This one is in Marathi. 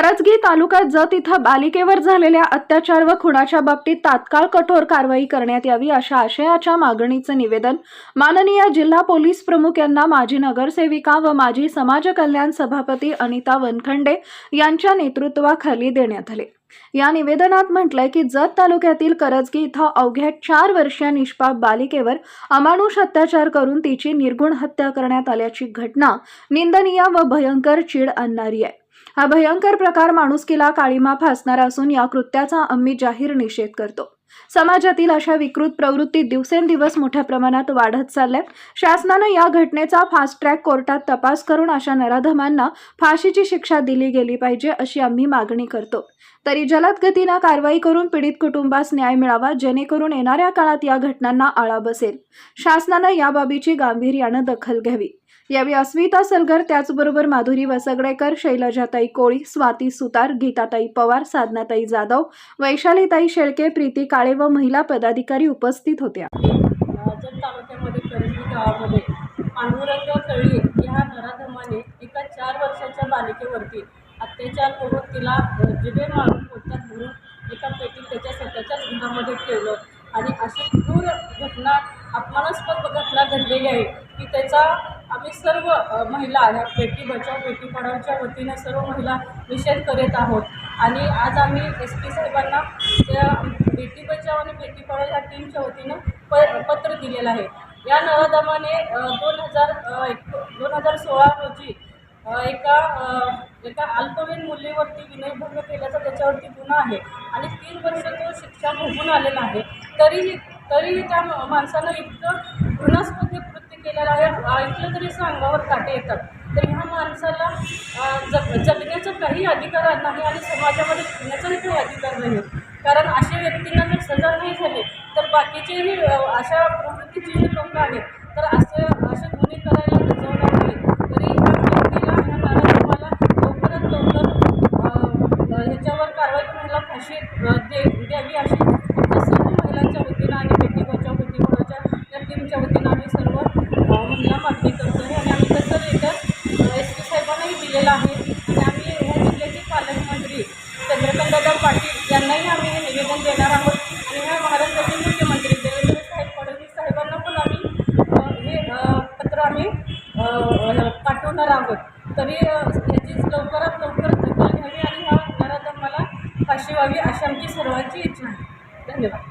करजगी तालुक्यात जत इथं बालिकेवर झालेल्या अत्याचार व खुनाच्या बाबतीत तात्काळ कठोर कारवाई करण्यात यावी अशा आशयाच्या मागणीचं निवेदन माननीय जिल्हा पोलीस प्रमुख यांना माजी नगरसेविका व माजी समाज कल्याण सभापती अनिता वनखंडे यांच्या नेतृत्वाखाली देण्यात आले. या निवेदनात म्हटलंय की जत तालुक्यातील करजगी इथं अवघ्या चार वर्षीय निष्पाप बालिकेवर अमानुष अत्याचार करून तिची निर्गुण हत्या करण्यात आल्याची घटना निंदनीय व भयंकर चीड आणणारी आहे. हा भयंकर प्रकार माणुसकीला काळीमा फासणारा असून या कृत्याचा आम्ही जाहीर निषेध करतो. समाजातील अशा विकृत प्रवृत्ती दिवसेंदिवस मोठ्या प्रमाणात वाढत चालल्यात. शासनानं या घटनेचा फास्ट ट्रॅक कोर्टात तपास करून अशा नराधमांना फाशीची शिक्षा दिली गेली पाहिजे अशी आम्ही मागणी करतो. तरी जलद गतीनं कारवाई करून पीडित कुटुंबास न्याय मिळावा जेणेकरून येणाऱ्या काळात या घटनांना आळा बसेल. शासनानं या बाबीची गांभीर्यानं दखल घ्यावी. यावेळी अस्मिता सलगर त्याचबरोबर माधुरी वसगडेकर शैलजाताई कोळी स्वाती सुतार गीताताई पवार साधनाताई जाधव वैशालीताई शेळके प्रीती काळे व महिला पदाधिकारी उपस्थित होत्या. गावामध्ये पांडुरंग कळी या घराधमाने एका चार वर्षाच्या बालिकेवरती अत्याचार करून तिला अ, जिभे मारून पोटात भरून एका पेटीत त्याच्या स्वतःच्याच घरामध्ये ठेवलं. आणि अशी क्रूर घटना अपमानास्पद घटना घडलेली आहे की त्याचा आम्ही सर्व महिला ह्या बेटी बचाव बेटी पढावच्या वतीने सर्व महिला निषेध करीत आहोत. आणि आज आम्ही एस पी साहेबांना त्या बेटी बचाव आणि बेटी पढाव ह्या टीमच्या वतीनं प पत्र दिलेलं आहे. या नराधमाने दोन हजार एक दोन हजार सोळा रोजी एका एका अल्पवयीन मुलीवरती विनयभंग केल्याचा त्याच्यावरती गुन्हा आहे. आणि तीन वर्ष तो शिक्षा भोगून आलेला आहे. तरीही तरीही त्या माणसानं इतकं घृणास्पद कृत्य केलेलं आहे. ऐकलं तरी असं अंगावर काटे येतात तर ह्या माणसाला जग जगण्याचा काही अधिकार नाही आणि समाजामध्ये फिरण्याचाही काही अधिकार नाही. कारण अशा व्यक्तींना जर सजा नाही झाली तर बाकीचेही अशा प्रवृत्तीचे जे लोक आहेत तर असे असे गुन्हे करायला लजवणार नाही. तरी ह्या व्यक्तीला ह्या कार्यक्रमाला लवकरात लवकर ह्याच्यावर कारवाई करून फाशी दे द्यावी अशी आमच्या सर्व महिलांच्या वतीनं आणि बेटी बचाव बेटी बचाव या टीमच्या वतीनं आम्ही पाठवणार आहोत. तरी त्याची लवकरात लवकर दखल घ्यावी आणि ह्या गुन्ह्याला मला फाशी व्हावी अशी आमची सर्वांची इच्छा आहे. धन्यवाद.